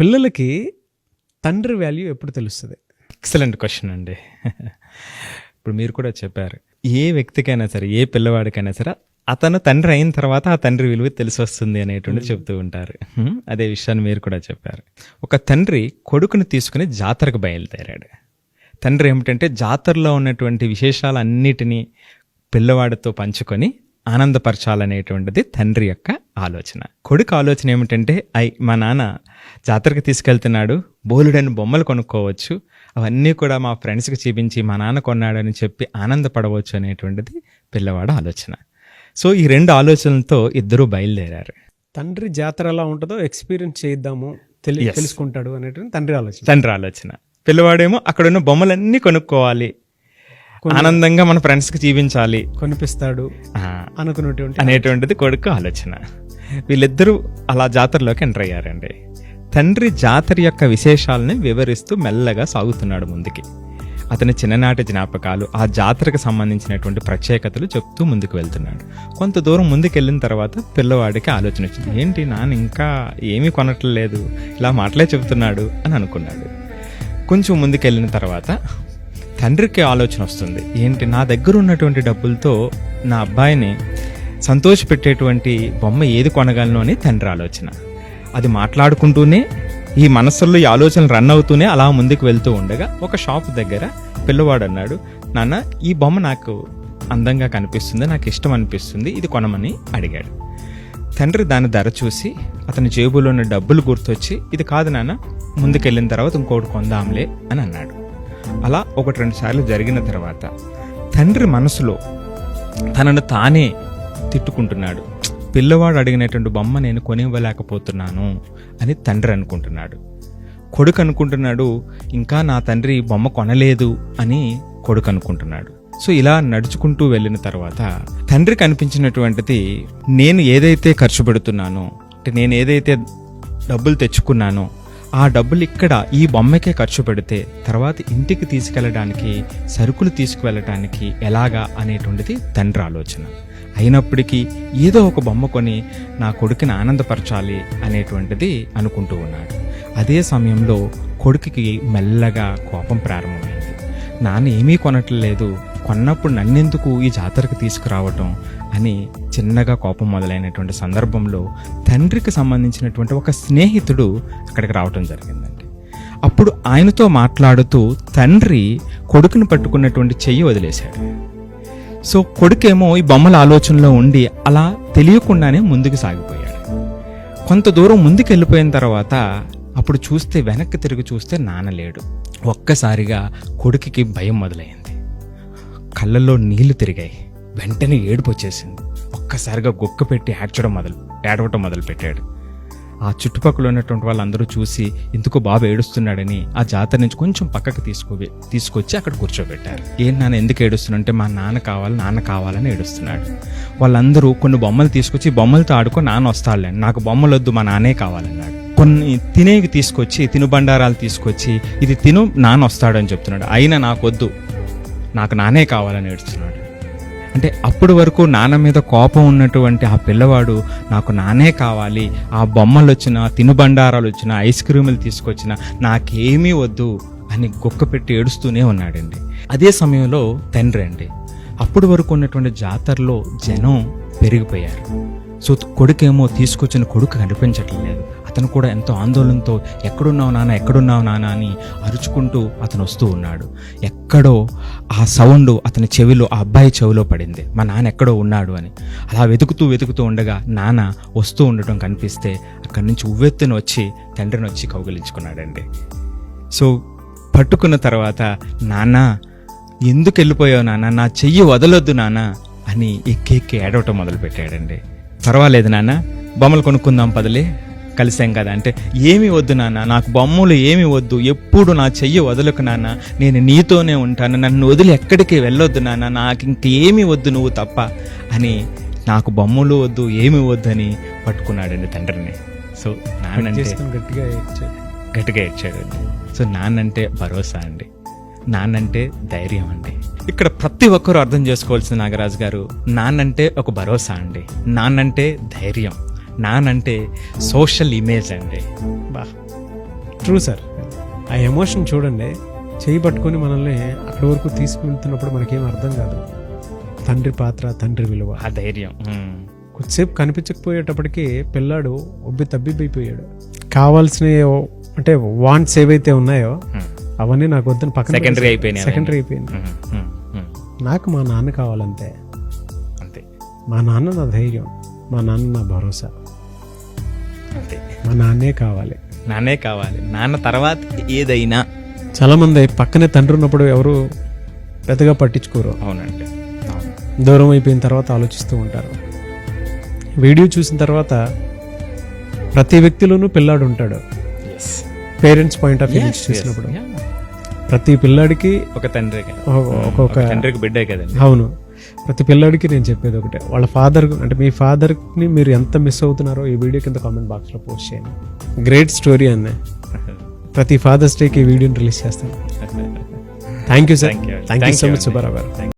పిల్లలకి తండ్రి వాల్యూ ఎప్పుడు తెలుస్తుంది? ఎక్సలెంట్ క్వశ్చన్ అండి. ఇప్పుడు మీరు కూడా చెప్పారు. ఏ వ్యక్తికైనా సరే ఏ పిల్లవాడికైనా సరే అతను తండ్రి అయిన తర్వాత ఆ తండ్రి విలువ తెలిసి వస్తుంది అనేటువంటి చెప్తూ ఉంటారు. అదే విషయాన్ని మీరు కూడా చెప్పారు. ఒక తండ్రి కొడుకుని తీసుకుని జాతరకు బయలుదేరాడు. తండ్రి ఏమిటంటే జాతరలో ఉన్నటువంటి విశేషాలన్నిటినీ పిల్లవాడితో పంచుకొని ఆనందపరచాలనేటువంటిది తండ్రి యొక్క ఆలోచన. కొడుకు ఆలోచన ఏమిటంటే ఐ మా నాన్న జాతరకి తీసుకెళ్తున్నాడు బోలుడని బొమ్మలు కొనుక్కోవచ్చు అవన్నీ కూడా మా ఫ్రెండ్స్కి చూపించి మా నాన్న కొన్నాడని చెప్పి ఆనందపడవచ్చు అనేటువంటిది పిల్లవాడు ఆలోచన. సో ఈ రెండు ఆలోచనలతో ఇద్దరూ బయలుదేరారు. తండ్రి జాతర ఎలా ఉంటుందో ఎక్స్పీరియన్స్ చేద్దాము. తెలుసుకుంటాడు అనేటువంటి తండ్రి ఆలోచన. తండ్రి ఆలోచన. పిల్లవాడేమో అక్కడున్న బొమ్మలన్నీ కొనుక్కోవాలి ఆనందంగా మన ఫ్రెండ్స్కి చూపించాలి కొనిపిస్తాడు ఆ, అనుకున్నటువంటి అనేటువంటిది కొడుకు ఆలోచన. వీళ్ళిద్దరూ అలా జాతరలోకి ఎంటర్ అయ్యారండి. తండ్రి జాతర యొక్క విశేషాలని వివరిస్తూ మెల్లగా సాగుతున్నాడు ముందుకి. అతని చిన్ననాటి జ్ఞాపకాలు ఆ జాతరకు సంబంధించినటువంటి ప్రత్యేకతలు చెప్తూ ముందుకు వెళ్తున్నాడు. కొంత దూరం ముందుకు వెళ్ళిన తర్వాత పిల్లవాడికి ఆలోచన వచ్చింది. ఏంటి నాన్న ఇంకా ఏమీ కొనట్లేదు. ఇలా మాటలే చెబుతున్నాడు అని అనుకున్నాడు. కొంచెం ముందుకెళ్ళిన తర్వాత తండ్రికి ఆలోచన వస్తుంది. ఏంటి నా దగ్గర ఉన్నటువంటి డబ్బులతో నా అబ్బాయిని సంతోషపెట్టేటువంటి బొమ్మ ఏది కొనగలను అని తండ్రి ఆలోచన. అది మాట్లాడుకుంటూనే ఈ మనసుల్లో ఈ ఆలోచనలు రన్ అవుతూనే అలా ముందుకు వెళ్తూ ఉండగా ఒక షాప్ దగ్గర పిల్లవాడు అన్నాడు నాన్న ఈ బొమ్మ నాకు అందంగా కనిపిస్తుంది నాకు ఇష్టం అనిపిస్తుంది ఇది కొనమని అడిగాడు. తండ్రి దాని ధర చూసి అతని జేబులో ఉన్న డబ్బులు గుర్తొచ్చి ఇది కాదు నాన్న ముందుకెళ్ళిన తర్వాత ఇంకోటి కొందాంలే అని అన్నాడు. అలా ఒకటి రెండు సార్లు జరిగిన తర్వాత తండ్రి మనసులో తనను తానే తిట్టుకుంటున్నాడు. పిల్లవాడు అడిగినటువంటి బొమ్మ నేను కొనివ్వలేకపోతున్నాను అని తండ్రి అనుకుంటున్నాడు. కొడుకు అనుకుంటున్నాడు ఇంకా నా తండ్రి బొమ్మ కొనలేదు అని కొడుకు అనుకుంటున్నాడు. సో ఇలా నడుచుకుంటూ వెళ్ళిన తర్వాత తండ్రికి అనిపించినటువంటిది నేను ఏదైతే ఖర్చు పెడుతున్నానో అంటే నేను ఏదైతే డబ్బులు తెచ్చుకున్నానో ఆ డబ్బులు ఇక్కడ ఈ బొమ్మకే ఖర్చు పెడితే తర్వాత ఇంటికి తీసుకెళ్ళడానికి సరుకులు తీసుకువెళ్ళటానికి ఎలాగా అనేటువంటిది తండ్రి ఆలోచన. అయినప్పటికీ ఏదో ఒక బొమ్మ కొని నా కొడుకుని ఆనందపరచాలి అనేటువంటిది అనుకుంటూ ఉన్నాడు. అదే సమయంలో కొడుకుకి మెల్లగా కోపం ప్రారంభమైంది. నాన్న ఏమీ కొనట్లేదు కొన్నప్పుడు నన్నెందుకు ఈ జాతరకు తీసుకురావటం అని చిన్నగా కోపం మొదలైనటువంటి సందర్భంలో తండ్రికి సంబంధించినటువంటి ఒక స్నేహితుడు అక్కడికి రావటం జరిగిందండి. అప్పుడు ఆయనతో మాట్లాడుతూ తండ్రి కొడుకుని పట్టుకున్నటువంటి చెయ్యి వదిలేశాడు. సో కొడుకేమో ఈ బొమ్మల ఆలోచనలో ఉండి అలా తెలియకుండానే ముందుకు సాగిపోయాడు. కొంత దూరం ముందుకు వెళ్ళిపోయిన తర్వాత అప్పుడు చూస్తే వెనక్కి తిరిగి చూస్తే నాన్న లేడు. ఒక్కసారిగా కొడుకుకి భయం మొదలైంది. కళ్ళల్లో నీళ్ళు తిరిగాయి. వెంటనే ఏడుపు వచ్చేసింది ఒక్కసారిగా గుక్క పెట్టి ఏడ్చడం మొదలు ఏడవటం మొదలు పెట్టాడు ఆ చుట్టుపక్కల ఉన్నటువంటి వాళ్ళందరూ చూసి ఇందుకు బాబు ఏడుస్తున్నాడని ఆ జాతర నుంచి కొంచెం పక్కకు తీసుకు తీసుకొచ్చి అక్కడ కూర్చోబెట్టారు. ఏం నాన్న ఎందుకు ఏడుస్తున్నంటే మా నాన్న కావాలి నాన్న కావాలని ఏడుస్తున్నాడు. వాళ్ళందరూ కొన్ని బొమ్మలు తీసుకొచ్చి బొమ్మలతో ఆడుకో నాన్న వస్తాడులే నాకు బొమ్మలు వద్దు మా నాన్నే కావాలన్నాడు. కొన్ని తినేవి తీసుకొచ్చి తినుబండారాలు తీసుకొచ్చి ఇది తిను నాన్న వస్తాడని చెప్తున్నాడు. అయినా నాకొద్దు నాకు నానే కావాలని ఏడుస్తున్నాడు అంటే అప్పటి వరకు నాన్న మీద కోపం ఉన్నటువంటి ఆ పిల్లవాడు నాకు నానే కావాలి ఆ బొమ్మలు వచ్చిన తినుబండారాలు వచ్చిన ఐస్ క్రీములు తీసుకొచ్చిన నాకేమీ వద్దు అని గొక్క పెట్టి ఏడుస్తూనే ఉన్నాడండి. అదే సమయంలో తండ్రి అండి అప్పటి వరకు ఉన్నటువంటి జాతరలో జనం పెరిగిపోయారు. సో కొడుకేమో తీసుకొచ్చిన కొడుకు కనిపించట్లేదు. అతను కూడా ఎంతో ఆందోళనతో ఎక్కడున్నావు నాన్న? ఎక్కడున్నావు నాన్న? అని అరుచుకుంటూ అతను వస్తూ ఉన్నాడు. ఎక్కడో ఆ సౌండ్ అతని చెవిలో ఆ అబ్బాయి చెవిలో పడింది. మా నాన్న ఎక్కడో ఉన్నాడు అని. అలా వెతుకుతూ వెతుకుతూ ఉండగా నాన్న వస్తూ ఉండటం కనిపిస్తే అక్కడి నుంచి ఉవ్వెత్తున వచ్చి తండ్రిని వచ్చి కౌగిలించుకున్నాడండి. సో పట్టుకున్న తర్వాత నాన్న ఎందుకు వెళ్ళిపోయావు నాన్న? నా చెయ్యి వదలొద్దు నాన్న అని ఎక్కి ఎక్కి ఏడవటం మొదలుపెట్టాడండి. పర్వాలేదు నాన్న బొమ్మలు కొనుక్కుందాం పదలే కలిసాం కదా. అంటే ఏమి వద్దు నాన్న నాకు బొమ్మలు ఏమి వద్దు ఎప్పుడు నా చెయ్యి వదలకు నాన్న నేను నీతోనే ఉంటాను నన్ను వదిలి ఎక్కడికి వెళ్ళొద్దు నాన్న నాకు ఇంకేమీ వద్దు నువ్వు తప్ప అని నాకు బొమ్మలు వద్దు ఏమి వద్దు అని పట్టుకున్నాడండి తండ్రిని. సో నాన్నంటే చేసుకుని గట్టిగా. గట్టిగా ఇచ్చాడండి సో నాన్నంటే భరోసా అండి. నాన్నంటే ధైర్యం అండి. ఇక్కడ ప్రతి ఒక్కరూ అర్థం చేసుకోవాల్సిన నాగరాజు గారు నాన్నంటే ఒక భరోసా అండి. నాన్నంటే ధైర్యం. నానంటే సోషల్ ఇమేజ్ అండి బా ట్రూ సార్ ఆ ఎమోషన్ చూడండి చేయి పట్టుకొని మనల్ని అక్కడి వరకు తీసుకువెళ్తున్నప్పుడు మనకేం అర్థం కాదు తండ్రి పాత్ర తండ్రి విలువ ఆ ధైర్యం. కొద్దిసేపు కనిపించకపోయేటప్పటికి పిల్లాడు ఒబ్బి తబ్బిబ్బైపోయాడు కావాల్సిన అంటే వాంట్స్ ఏవైతే ఉన్నాయో. అవన్నీ నాకు వద్దని పక్కన. సెకండరీ అయిపోయింది. ఉమ్. ఉమ్. నాకు మా నాన్న కావాలంతే అంతే మా నాన్న నా ధైర్యం మా నాన్న నా భరోసా మా నాన్నే కావాలి. నాన్నే కావాలి. నాన్న తర్వాత ఏదైనా. చాలా మంది పక్కనే తండ్రి ఉన్నప్పుడు ఎవరు పెద్దగా పట్టించుకోరు. అవునండి. అవును. దూరం అయిపోయిన తర్వాత ఆలోచిస్తూ ఉంటారు. వీడియో చూసిన తర్వాత ప్రతి వ్యక్తిలోనూ పిల్లాడు ఉంటాడు. పేరెంట్స్ పాయింట్ ఆఫ్ వ్యూ నుంచి చూసినప్పుడు. ప్రతి పిల్లాడికి ఒక తండ్రి ఒక- ఒక్కొక్క తండ్రికి బిడ్డే కదండి. అవును. ప్రతి పిల్లాడికి నేను చెప్పేది ఒకటే. వాళ్ళ ఫాదర్ అంటే మీ ఫాదర్ని మీరు ఎంత మిస్ అవుతున్నారో ఈ వీడియో కింద కామెంట్ బాక్స్లో పోస్ట్ చేయండి. గ్రేట్ స్టోరీ అన్న ప్రతి ఫాదర్స్ డేకి ఈ వీడియోని రిలీజ్ చేస్తాను. Thank you sir. Thank you so much. Subbarao garu